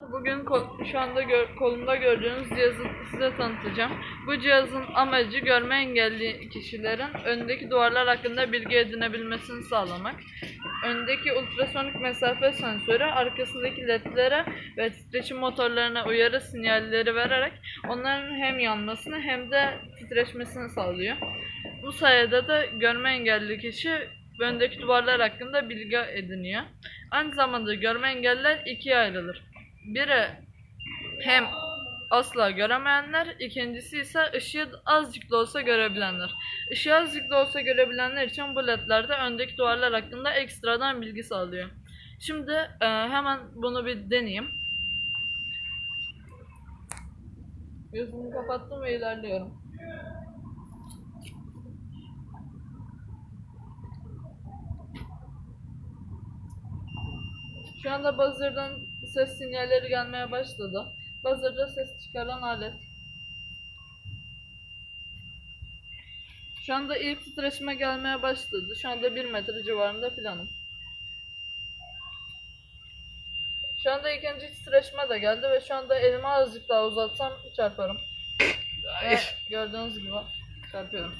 Bugün şu anda gör- kolumda gördüğünüz cihazı size tanıtacağım. Bu cihazın amacı görme engelli kişilerin öndeki duvarlar hakkında bilgi edinebilmesini sağlamak. Öndeki ultrasonik mesafe sensörü arkasındaki ledlere ve titreşim motorlarına uyarı sinyalleri vererek onların hem yanmasını hem de titreşmesini sağlıyor. Bu sayede de görme engelli kişi öndeki duvarlar hakkında bilgi ediniyor. Aynı zamanda görme engelliler ikiye ayrılır. Biri hem asla göremeyenler, ikincisi ise ışığı azıcık da olsa görebilenler. Işığı azıcık da olsa görebilenler için bu ledlerde öndeki duvarlar hakkında ekstradan bilgi sağlıyor. Şimdi e, hemen bunu bir deneyeyim. Gözümü kapattım ve ilerliyorum. Şu anda buzzer'dan ses sinyalleri gelmeye başladı. Buzzer'da ses çıkaran alet. Şu anda ilk titreşime gelmeye başladı. Şu anda 1 metre civarında planım. Şu anda ikinci titreşime de geldi ve şu anda elimi azıcık daha uzatsam çarparım. Ve gördüğünüz gibi çarpıyorum.